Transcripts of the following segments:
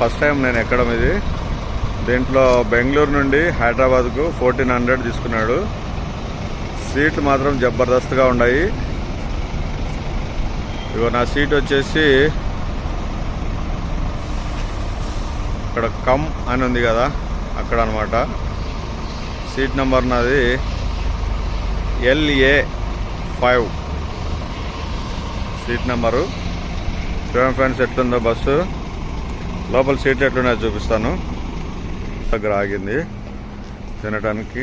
First time నేను ఎక్కడం ఇది. దీంట్లో బెంగళూరు నుండి హైదరాబాద్కు ఫోర్టీన్ హండ్రెడ్ తీసుకున్నాడు. సీట్లు మాత్రం జబర్దస్త్గా ఉన్నాయి ఇగో నా సీట్ వచ్చేసి ఇక్కడ కమ్ అని ఉంది కదా అక్కడ అనమాట సీట్ నెంబర్ నాది ఎల్ఏ ఫైవ్. Seat number. చూడండి ఫ్రెండ్స్ ఎట్లుందో బస్సు. లోపల సీట్లు ఎట్లున్నాయో చూపిస్తాను. దగ్గర ఆగింది. తినడానికి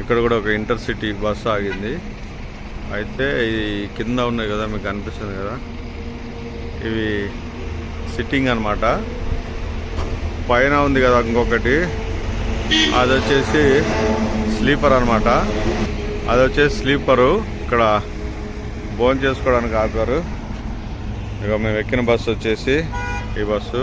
ఇక్కడ కూడా ఒక ఇంటర్ సిటీ బస్సు ఆగింది. అయితే ఇది కింద ఉన్నాయి కదా మీకు అనిపిస్తుంది కదా? ఇవి సిట్టింగ్ అన్నమాట. పైన ఉంది కదా ఇంకొకటి. అది వచ్చేసి స్లీపర్ అనమాట అది వచ్చేసి స్లీపరు. ఇక్కడ భోజనం చేసుకోవడానికి ఆపారు. ఇక మేము ఎక్కిన బస్సు వచ్చేసి ఈ బస్సు.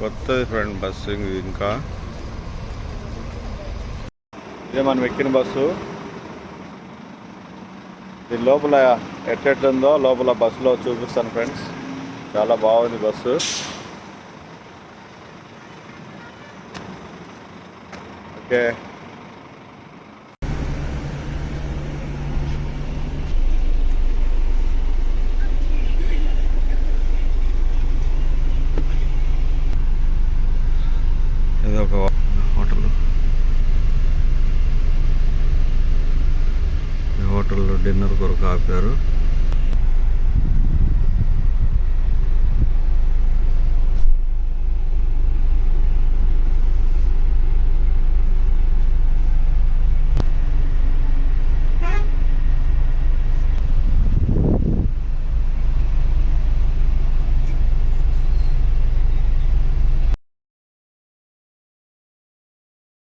కొత్తది ఫ్రెండ్ బస్సు ఇంకా ఇదే మనం ఎక్కిన బస్సు. దీని లోపల ఎట్లెట్లుందో లోపల బస్సులో చూపిస్తాను ఫ్రెండ్స్. చాలా బాగుంది బస్సు. ఓకే ఇది ఒక హోటల్ ఈ హోటల్లో డిన్నర్ కొరకు ఆపారు.